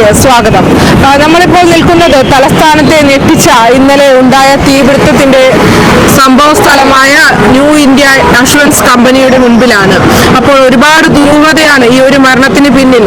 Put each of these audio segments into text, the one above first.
വാർത്തയിലേക്ക് സ്വാഗതം. നമ്മളിപ്പോൾ നിൽക്കുന്നത് തലസ്ഥാനത്തെ ഞെട്ടിച്ച ഇന്നലെ ഉണ്ടായ തീപിടുത്തത്തിന്റെ സംഭവ സ്ഥലമായ ന്യൂ ഇന്ത്യ അഷുറൻസ് കമ്പനിയുടെ മുൻപിലാണ്. അപ്പോൾ ഒരുപാട് ദുരൂഹതയാണ് ഈ ഒരു മരണത്തിന് പിന്നിൽ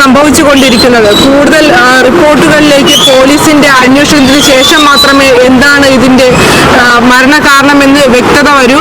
സംഭവിച്ചുകൊണ്ടിരിക്കുന്നത്. കൂടുതൽ റിപ്പോർട്ടുകളിലേക്ക് പോലീസിന്റെ അന്വേഷണത്തിന് ശേഷം മാത്രമേ എന്താണ് ഇതിന്റെ മരണ കാരണമെന്ന് വ്യക്തത വരൂ.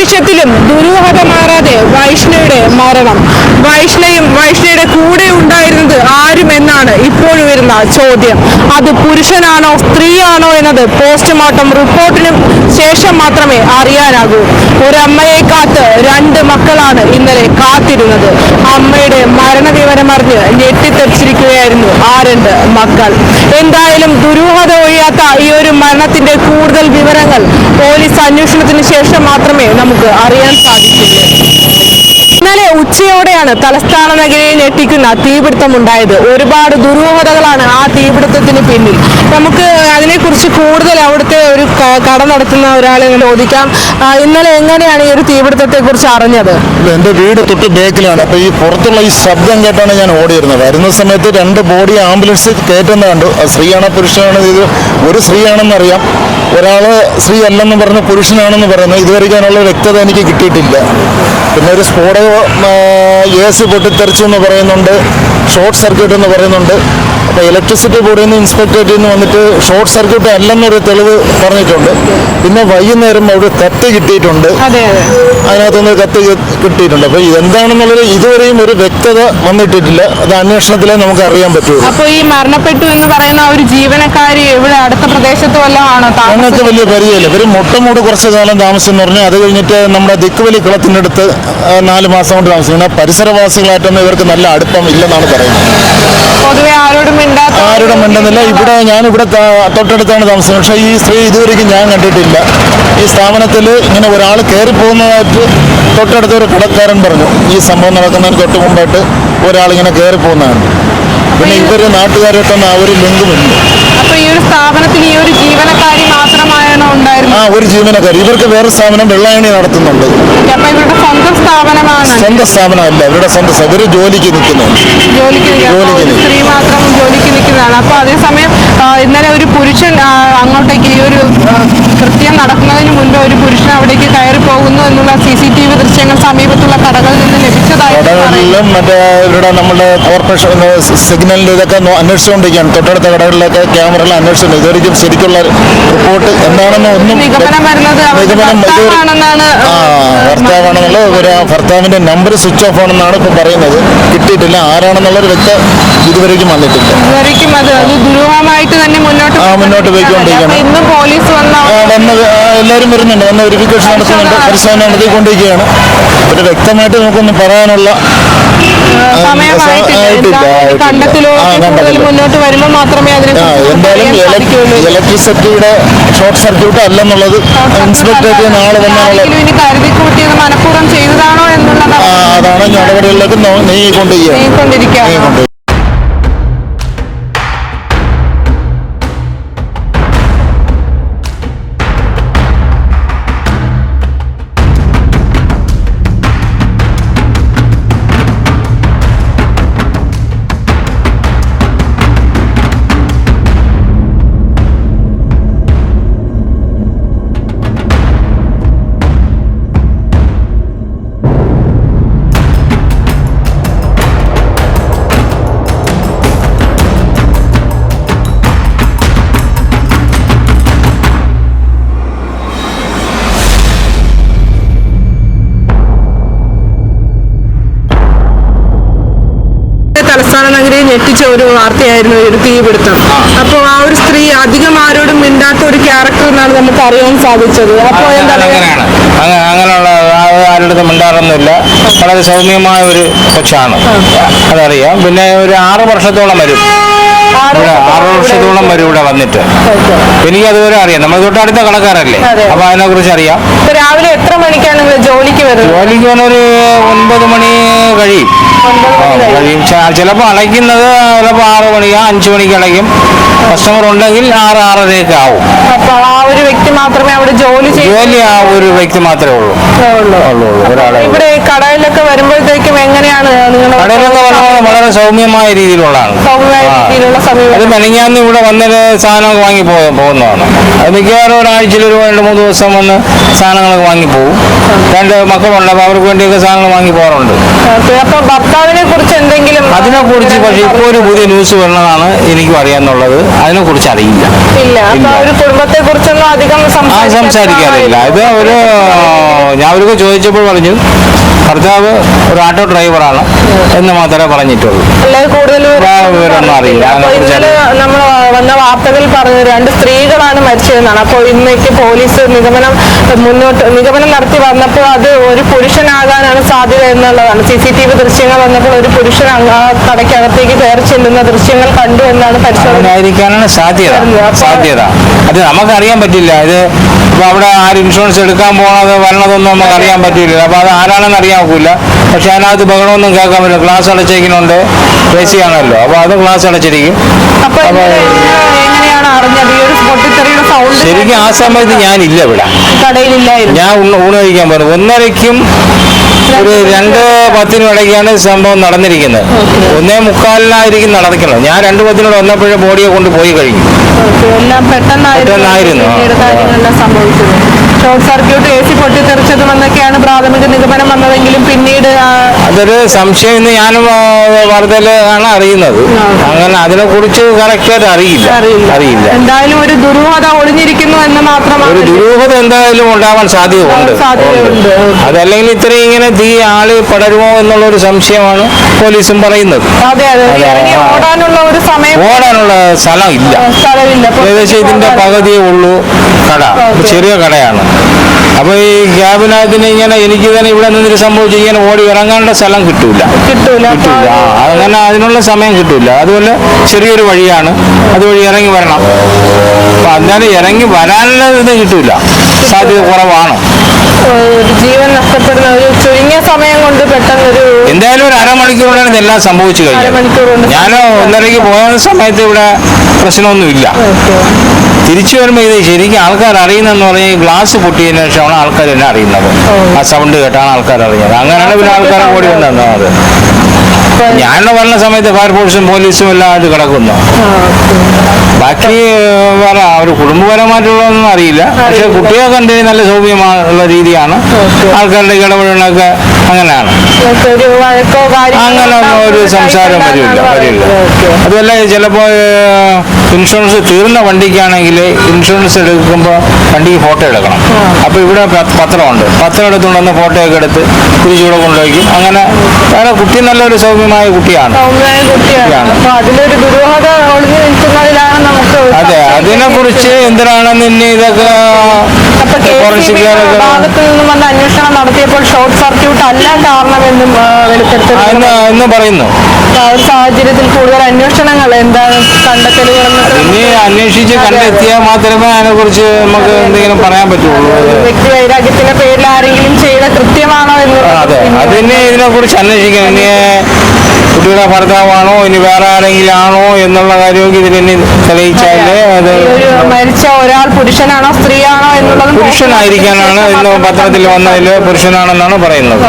നിമിഷത്തിലും ദുരൂഹത മാറാതെ വൈഷ്ണയുടെ മരണം. വൈഷ്ണയും വൈഷ്ണയുടെ കൂടെ ഉണ്ടായിരുന്നത് ആരും എന്നാണ് ഇപ്പോൾ വരുന്ന ചോദ്യം. അത് പുരുഷനാണോ സ്ത്രീയാണോ എന്നത് പോസ്റ്റ്മോർട്ടം റിപ്പോർട്ടിനും ശേഷം മാത്രമേ അറിയാനാകൂ. ഒരമ്മയെ കാത്ത് രണ്ട് മക്കളാണ് ഇന്നലെ കാത്തിരുന്നത്. അമ്മയുടെ മരണവിവരമറിഞ്ഞ് ഞെട്ടിത്തെറിച്ചിരിക്കുകയായിരുന്നു ആ രണ്ട് മക്കൾ. എന്തായാലും ദുരൂഹത ഒഴിയാത്ത ഈ ഒരു മരണത്തിന്റെ കൂടുതൽ വിവരങ്ങൾ പോലീസ് അന്വേഷണത്തിന് ശേഷം മാത്രമേ നമുക്ക് അറിയാൻ സാധിക്കുള്ളൂ ഇന്നലെ ഉച്ചയോടെയാണ് തലസ്ഥാന നഗരിയെ ഞെട്ടിക്കുന്ന തീപിടുത്തമുണ്ടായത്. ഒരുപാട് ദുരൂഹതകളാണ് ആ തീപിടുത്തത്തിന് പിന്നിൽ. നമുക്ക് അതിനെക്കുറിച്ച് കൂടുതൽ അവിടുത്തെ ഒരു കട നടത്തുന്ന ഒരാളെ ചോദിക്കാം. ഇന്നലെ എങ്ങനെയാണ് ഈ ഒരു തീപിടുത്തത്തെ കുറിച്ച് അറിഞ്ഞത് എന്റെ വീട് തൊട്ട് ബേക്കിലാണ്. അപ്പൊ ഈ പുറത്തുള്ള ഈ ശബ്ദം കേട്ടാണ് ഞാൻ ഓടിയിരുന്നത്. വരുന്ന സമയത്ത് രണ്ട് ബോഡി ആംബുലൻസ് കയറ്റുന്ന കണ്ടു. സ്ത്രീയാണോ പുരുഷനാണോ ഇത്. ഒരു സ്ത്രീയാണെന്ന് അറിയാം. ഒരാൾ സ്ത്രീ അല്ലെന്ന് പറഞ്ഞ് പുരുഷനാണെന്ന് പറയുന്നത് ഇതുവരെ ഞാനുള്ള വ്യക്തത എനിക്ക് കിട്ടിയിട്ടില്ല. പിന്നെ ഒരു സ്ഫോടകം എ സി പൊട്ടിത്തെറിച്ചു എന്ന് പറയുന്നുണ്ട്. ഷോർട്ട് സർക്യൂട്ട് എന്ന് പറയുന്നുണ്ട്. അപ്പോൾ ഇലക്ട്രിസിറ്റി ബോർഡിൽ നിന്ന് ഇൻസ്പെക്ടറേറ്റിൽ നിന്ന് വന്നിട്ട് ഷോർട്ട് സർക്യൂട്ട് അല്ലെന്നൊരു തെളിവ് പറഞ്ഞിട്ടുണ്ട്. പിന്നെ വൈകുന്നേരം അവിടെ കത്ത് കിട്ടിയിട്ടുണ്ട്. അതെ അതെ. അതിനകത്തുനിന്ന് കത്ത് കിട്ടിയിട്ടുണ്ട്. അപ്പോൾ ഇതെന്താണെന്നുള്ളത് ഇതുവരെയും ഒരു വ്യക്തത വന്നിട്ടിട്ടില്ല. അത് അന്വേഷണത്തിലേ നമുക്ക് അറിയാൻ പറ്റുള്ളൂ. അപ്പോൾ ഈ മരണപ്പെട്ടു എന്ന് പറയുന്ന ഒരു ജീവനക്കാരി ഇവിടെ അടുത്ത പ്രദേശത്ത് വല്ലതും ആണോ ഞങ്ങൾക്ക് വലിയ പരിചയമില്ല. ഇവർ മുട്ടമൂട് കുറച്ച് കാലം താമസം എന്ന് പറഞ്ഞാൽ അത് കഴിഞ്ഞിട്ട് നമ്മുടെ ദിക്കുവലി കുളത്തിനടുത്ത് നാല് മാസം കൊണ്ട് താമസിക്കുന്നത് പരിസരവാസികളായിട്ടൊന്നും ഇവർക്ക് നല്ല അടുപ്പം ഇല്ലെന്നാണ് പറയുന്നത്. പൊതുവെ ആരോടും ആരുടെ മണ്ടെന്നില്ല. ഇവിടെ ഞാൻ ഇവിടെ തൊട്ടടുത്താണ് താമസം. പക്ഷേ ഈ സ്ത്രീ ഇതുവരെയും ഞാൻ കണ്ടിട്ടില്ല. ഈ സ്ഥാപനത്തിൽ ഇങ്ങനെ ഒരാൾ കയറി പോകുന്നതായിട്ട് തൊട്ടടുത്ത ഒരു കടക്കാരൻ പറഞ്ഞു. ഈ സംഭവം നടക്കുന്നതിന് തൊട്ട് മുമ്പായിട്ട് ഒരാളിങ്ങനെ കയറി പോകുന്നതാണ് പിന്നെ ഇവർ നാട്ടുകാരായിട്ടൊന്നും ആ ഒരു ലിങ്കുമില്ല. അപ്പൊ ഈ ഒരു സ്ഥാപനത്തിൽ ഈ ഒരു ജീവനക്കാരി മാത്രമായാണോ ഉണ്ടായിരുന്നത്? ആ ഒരു ജീവനക്കാരി. ഇവർക്ക് വേറെ സ്ഥാപനം വെള്ളായണി നടത്തുന്നുണ്ട്. സ്വന്തം സ്ഥാപനമല്ല ഇവരുടെ സ്വന്തം. ഇവർ ജോലിക്ക് നിൽക്കുന്നു. ജോലിക്ക് നിൽക്കുക. അപ്പൊ ജോലിക്ക് ഒരു സ്ത്രീ ഇന്നലെ ഒരു പുരുഷൻ അങ്ങോട്ടേക്ക് ഈ ഒരു കൃത്യം നടക്കുന്നതിന് മുൻപ് ഒരു പുരുഷൻ അവിടേക്ക് കയറി പോകുന്നു എന്നുള്ള സി സി ടി വി ദൃശ്യങ്ങൾ സമീപത്തുള്ള കടകളിൽ നിന്ന് കടകളിലും മറ്റേ ഇവിടെ നമ്മുടെ കോർപ്പറേഷൻ സിഗ്നലിന്റെ ഇതൊക്കെ അന്വേഷിച്ചുകൊണ്ടിരിക്കുകയാണ്. തൊട്ടടുത്ത കടകളിലൊക്കെ ക്യാമറകൾ അന്വേഷിച്ചു ഇതുവരെയും ശരിക്കുള്ള റിപ്പോർട്ട് എന്താണെന്ന് ഒന്നും നിഗമനം ഭർത്താവാണെന്നുള്ള ഒരു ഭർത്താവിന്റെ നമ്പർ സ്വിച്ച് ഓഫ് ആണെന്നാണ് ഇപ്പൊ പറയുന്നത്. കിട്ടിയിട്ടില്ല. ആരാണെന്നുള്ളൊരു വ്യക്തം ഇതുവരേക്കും വന്നിട്ടില്ല. ഇതുവരേക്കും അത് ദുരൂഹമായിട്ട് മുന്നോട്ട് പോയിക്കൊണ്ടിരിക്കുകയാണ്. വന്ന എല്ലാവരും വരുന്നുണ്ട്. വന്ന് വെരിഫിക്കേഷൻ നടത്തുന്നുണ്ട്. പരിശോധന നടത്തിക്കൊണ്ടിരിക്കുകയാണ്. ഒരു വ്യക്തമായിട്ട് നമുക്കൊന്നും പറയാനുള്ള എന്തായാലും ഇലക്ട്രിസിറ്റിയുടെ ഷോർട്ട് സർക്യൂട്ട് അല്ലെന്നുള്ളത് ഇൻസ്പെക്ടറേറ്റ് നാളെ ആ, അതാണ് നടപടികളിലേക്ക് നീങ്ങിക്കൊണ്ടിരിക്കുക നീങ്ങിക്കൊണ്ടിരിക്കുകയാണ്. നീങ്ങിക്കൊണ്ട് ഉദ്ഘാടനഗിരിയെ ഞെട്ടിച്ച ഒരു വാർത്തയായിരുന്നു ഒരു തീപിടുത്തം. അപ്പോൾ ആ ഒരു സ്ത്രീ അധികം ആരോടും മിണ്ടാത്ത ഒരു ക്യാരക്ടർ എന്നാണ് നമുക്ക് അറിയാൻ സാധിച്ചത്. അപ്പോൾ എന്താ അങ്ങനെയുള്ള ആരുടെ മിണ്ടാറൊന്നുമില്ല. വളരെ സൗമ്യമായ ഒരു കൊച്ചാണ് അതറിയാം. പിന്നെ ഒരു ആറ് വർഷത്തോളം വരും. ഇവിടെ ആറ് വർഷത്തോളം വരും ഇവിടെ വന്നിട്ട്. എനിക്ക് അതുവരെ അറിയാം. നമ്മൾ തൊട്ടടുത്ത കടക്കാരല്ലേ? അതെ. അപ്പൊ അതിനെ കുറിച്ച് അറിയാം രാവിലെ എത്ര മണിക്കാണ് നിങ്ങൾ ജോലിക്ക് വരുന്നത്? ജോലിക്ക് മണി കഴിയും. ഒൻപത് മണി കഴിയും. കഴിയും. ചിലപ്പോൾ അടയ്ക്കുന്നത് ചിലപ്പോൾ ആറ് മണിയാ അഞ്ചു മണിക്ക് അടയ്ക്കും കസ്റ്റമർ ഉണ്ടെങ്കിൽ ആറ് ആറരയൊക്കെ ആവും. അപ്പോൾ ആ ഒരു വ്യക്തി മാത്രമേ അവിടെ ജോലി ജോലി ആ ഒരു വ്യക്തി മാത്രമേ ഉള്ളൂ. ഉള്ളൂ. ഉള്ളൂ ഒരാളെ ഇവിടെ കടയിലൊക്കെ വരുമ്പോഴത്തേക്കും എങ്ങനെയാണ് നിങ്ങൾ കടയിലൊക്കെ വരുമ്പോൾ വളരെ സൗമ്യമായ രീതിയിലുള്ളതാണ്. സൗമ്യമായ. രീതിയിലുള്ള അത് സമീപനം മെനങ്ങാന്ന് ഇവിടെ വന്നിട്ട് സാധനമൊക്കെ വാങ്ങി പോ പോകുന്നതാണ്. അത് മിക്കവാറും ഒരാഴ്ചയിൽ ഒരു രണ്ട് മൂന്ന് ദിവസം വന്ന് സാധനങ്ങളൊക്കെ വാങ്ങി പോകും രണ്ട് മക്കളുണ്ട് അപ്പോൾ അവർക്ക് വേണ്ടിയൊക്കെ സാധനങ്ങൾ വാങ്ങി പോകാറുണ്ട്. ഓക്കേ, അപ്പൊ ഭർത്താവിനെ കുറിച്ച് എന്തെങ്കിലും അതിനെക്കുറിച്ച് പക്ഷേ ഇപ്പോൾ ഒരു പുതിയ ന്യൂസ് വരണതാണ് എനിക്കും അറിയാന്നുള്ളത് അതിനെക്കുറിച്ച് അറിയില്ല കുടുംബത്തെ കുറിച്ചൊന്നും അധികം സംസാരിക്കാറില്ല. ഇത് അവർ ഞാൻ അവർക്ക് ചോദിച്ചപ്പോൾ പറഞ്ഞു ഭർത്താവ് ഒരു ആട്ടോ ഡ്രൈവറാണ് എന്ന് മാത്രമേ പറഞ്ഞിട്ടുള്ളൂ. വിവരമൊന്നും അറിയില്ല. നമ്മൾ വന്ന വാർത്തകൾ പറഞ്ഞു രണ്ട് സ്ത്രീകളാണ് മരിച്ചതെന്നാണ്. അപ്പോൾ ഇന്നേക്ക് പോലീസ് നിഗമനം മുന്നോട്ട് നിഗമനം നടത്തി വന്നപ്പോൾ അത് ഒരു പുരുഷനാകാനാണ് സാധ്യത എന്നുള്ളതാണ്. സി സി ടി വി ദൃശ്യങ്ങൾ വന്നപ്പോൾ ഒരു പുരുഷൻ കടയ്ക്കകത്തേക്ക് കയറി ചെല്ലുന്ന ദൃശ്യങ്ങൾ കണ്ടു എന്നാണ് പരിശോധന. അങ്ങനെയായിരിക്കാനാണ് സാധ്യത. സാധ്യത. അത് നമുക്കറിയാൻ പറ്റില്ല. ഇത് ഇപ്പൊ അവിടെ ആര് ഇൻഷുറൻസ് എടുക്കാൻ പോണത് വരണതൊന്നും നമുക്ക് അറിയാൻ പറ്റില്ല അപ്പൊ അത് ആരാണെന്ന് അറിയാൻ ഒക്കില്ല പക്ഷെ അതിനകത്ത് ബഹളമൊന്നും കേൾക്കാൻ പറ്റില്ല. ക്ലാസ് അടച്ചേക്കുന്നുണ്ട് എ സി ആണല്ലോ. അപ്പൊ അത് ക്ലാസ് അടച്ചിരിക്കും. ശരിക്കും ആ സമയത്ത് ഞാനില്ല ഇവിടെ. ഞാൻ ഊണ് ഊണ് കഴിക്കാൻ പറഞ്ഞു ഒന്നരയ്ക്കും ഒരു രണ്ട് പത്തിനും ഇടയ്ക്കാണ് സംഭവം നടന്നിരിക്കുന്നത്. ഒന്നേ മുക്കാലിനായിരിക്കും നടന്നിരിക്കുന്നത് ഞാൻ രണ്ട് പത്തിനോട് വന്നപ്പോഴേ ബോഡിയെ കൊണ്ട് പോയി കഴിഞ്ഞു. എല്ലാം പെട്ടെന്നായിരുന്നു. ഷോർട്ട് സർക്യൂട്ട് എ സി പൊട്ടിത്തെറിച്ചതും എന്നൊക്കെയാണ് പ്രാഥമിക നിഗമനം വന്നതെങ്കിലും പിന്നീട് അതൊരു സംശയം ഇന്ന് ഞാനും വാർത്തയിൽ ആണ് അറിയുന്നത്. അങ്ങനെ അതിനെ കുറിച്ച് കറക്റ്റായിട്ട് അറിയില്ല. അറിയില്ല. എന്തായാലും ഒരു ദുരൂഹത ഒളിഞ്ഞിരിക്കുന്നു എന്ന് മാത്രമാണ് ഒരു ദുരൂഹത എന്തായാലും ഉണ്ടാവാൻ സാധ്യതയുണ്ട്. അതല്ലെങ്കിൽ ഇത്രയും ഇങ്ങനെ തീ ആൾ പടരുമോ എന്നുള്ള ഒരു സംശയമാണ് പോലീസും പറയുന്നത്. ഓടാനുള്ള ഒരു സമയം ഓടാനുള്ള സ്ഥലം ഇല്ല ഏകദേശം ഇതിന്റെ പകുതിയേ ഉള്ളൂ കട. ചെറിയ കടയാണ്. അപ്പൊ ഈ ക്യാബിനകത്തിന് ഇങ്ങനെ എനിക്ക് തന്നെ ഇവിടെ നിന്നൊരു സംഭവിച്ചു ഇങ്ങനെ ഓടി ഇറങ്ങാനുള്ള സ്ഥലം കിട്ടൂല. കിട്ടൂല. കിട്ടൂല. അങ്ങനെ അതിനുള്ള സമയം കിട്ടൂല. അതുപോലെ ചെറിയൊരു വഴിയാണ്. അതുവഴി ഇറങ്ങി വരണം. അപ്പൊ അന്നേരം ഇറങ്ങി വരാനുള്ള ഇത് കിട്ടൂല. സാധ്യത കുറവാണ്. ജീവൻ നഷ്ടപ്പെടുന്ന ഒരു ചുരുങ്ങിയ സമയം കൊണ്ട് പെട്ടെന്നൊരു എന്തായാലും ഒരു അരമണിക്കൂറോടെ ഇതെല്ലാം സംഭവിച്ചു കഴിഞ്ഞു. ഞാനോ ഒന്നരയ്ക്ക് പോയ സമയത്ത് ഇവിടെ പ്രശ്നമൊന്നുമില്ല. തിരിച്ചു വരുമ്പോൾ ഇത് ശരിക്കും ആൾക്കാർ അറിയുന്നതെന്ന് പറഞ്ഞാൽ ഗ്ലാസ് പൊട്ടിയതിന് ശേഷമാണ് ആൾക്കാർ എന്നെ അറിയുന്നത്. ആ സൗണ്ട് കേട്ടാണ് ആൾക്കാർ അറിയുന്നത്. അങ്ങനെയാണ് പിന്നെ ആൾക്കാരെ ഓടി വന്നത് അത് ഞാൻ വന്ന സമയത്ത് ഫയർഫോഴ്സും പോലീസും എല്ലാം ആയിട്ട് കിടക്കുന്നു. ബാക്കി വേറെ ഒരു കുടുംബപരമായിട്ടുള്ളതൊന്നും അറിയില്ല. പക്ഷെ കുട്ടികൾക്ക് എന്തെങ്കിലും നല്ല സൗമ്യമായുള്ള രീതിയാണ്. ആൾക്കാരുടെ ഇടപെടലൊക്കെ അങ്ങനെയാണ്. അങ്ങനെ ഒരു സംസാരം വരില്ല വരില്ല. അതുമല്ല ചിലപ്പോൾ ഇൻഷുറൻസ് തീർന്ന വണ്ടിക്കാണെങ്കിൽ ഇൻഷുറൻസ് എടുക്കുമ്പോൾ വണ്ടിക്ക് ഫോട്ടോ എടുക്കണം. അപ്പോൾ ഇവിടെ പത്രമുണ്ട്. പത്രം എടുത്തുകൊണ്ടുവന്ന് ഫോട്ടോ ഒക്കെ എടുത്ത് കുരിശൂടെ കൊണ്ടുപോയിക്കും അങ്ങനെ വേറെ കുട്ടി നല്ലൊരു സൗമ്യമായ കുട്ടിയാണ്. അതെ അതിനെക്കുറിച്ച് എന്തിനാണെന്ന് ഇനി ഇതൊക്കെ ഭാഗത്ത് നിന്നും വന്ന് അന്വേഷണം നടത്തിയപ്പോൾ ഷോർട്ട് സർക്യൂട്ട് അല്ല കാരണമെന്നും വെളിപ്പെടുത്തുന്നു പറയുന്നു. ഒരു സാഹചര്യത്തിൽ കൂടുതൽ അന്വേഷണങ്ങൾ എന്താണ് കണ്ടെത്തലുകളെന്ന് അന്വേഷിച്ച് കണ്ടെത്തിയാൽ മാത്രമേ അതിനെക്കുറിച്ച് നമുക്ക് എന്തെങ്കിലും പറയാൻ പറ്റുള്ളൂ. വ്യക്തി വൈരാഗ്യത്തിന്റെ പേരിൽ ആരെങ്കിലും ചെയ്ത കൃത്യമാണോ എന്ന് അതെ. അതിനെ ഇതിനെ കുറിച്ച് ഇനി കുട്ടിയുടെ ഭർത്താവാണോ? ഇനി വേറെ ആരെങ്കിലും ആണോ എന്നുള്ള കാര്യമൊക്കെ ഇതിനി തെളിയിച്ചാലേ അത്. മരിച്ച ഒരാൾ പുരുഷനാണോ സ്ത്രീയാണോ എന്നുള്ളത് പുരുഷനായിരിക്കാനാണ് ഇന്ന് പത്രത്തിൽ വന്നതിൽ പുരുഷനാണെന്നാണ് പറയുന്നത്.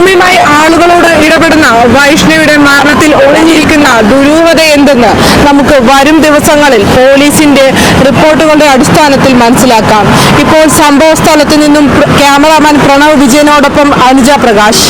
സൗമ്യമായി ആളുകളോട് ഇടപെടുന്ന വൈഷ്ണവിയുടെ മരണത്തിൽ ഒളിഞ്ഞിരിക്കുന്ന ദുരൂഹത എന്തെന്ന് നമുക്ക് വരും ദിവസങ്ങളിൽ പോലീസിന്റെ റിപ്പോർട്ടുകളുടെ അടിസ്ഥാനത്തിൽ മനസ്സിലാക്കാം. ഇപ്പോൾ സംഭവ സ്ഥലത്ത് നിന്നും ക്യാമറാമാൻ പ്രണവ് വിജയനോടൊപ്പം അനുജ പ്രകാശ്.